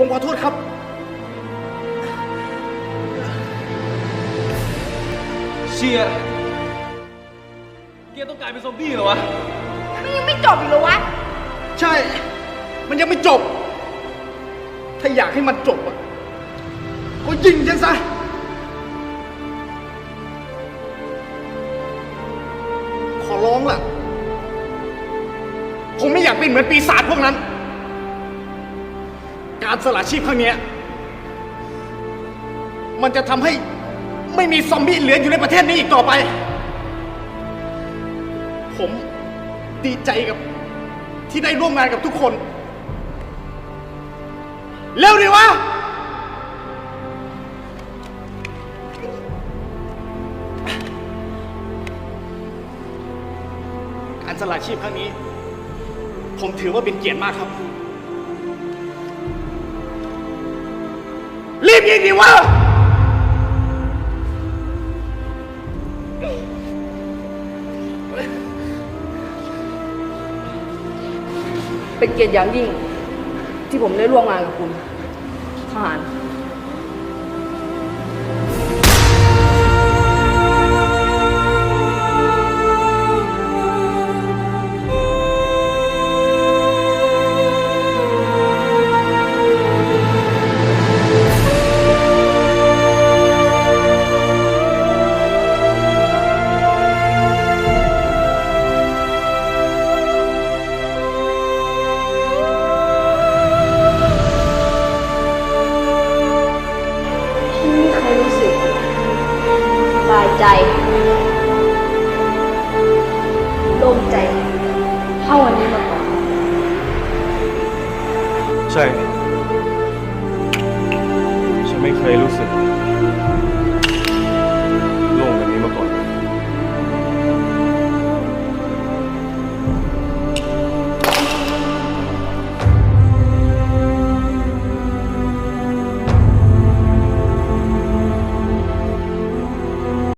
ผมขอโทษครับ เชียร์แกต้องกลายเป็นซอมบี้เหรอวะ มันยังไม่จบอีกเหรอวะ ใช่ มันยังไม่จบ ถ้าอยากให้มันจบอะ ก็ยิงฉันซะ ขอร้องล่ะ ผมไม่อยากเป็นเหมือนปีศาจพวกนั้น การสละชีพครั้งเนี้ยมันจะทำให้ไม่มีซอมบี้เหลืออยู่ในประเทศนี้อีกต่อไป ผมดีใจกับที่ได้ร่วมงานกับทุกคน เร็วดิวะ การสละชีพครั้งนี้ ผมถือว่าเป็นเกียรติมากครับ รีบยิงดิวะ เป็นเกียรติอย่างยิ่ง ที่ผมได้ร่วมงานกับคุณทหาร ใจ โล่งใจเท่าวันนี้มาก่อน ใช่ ฉันไม่เคยรู้สึก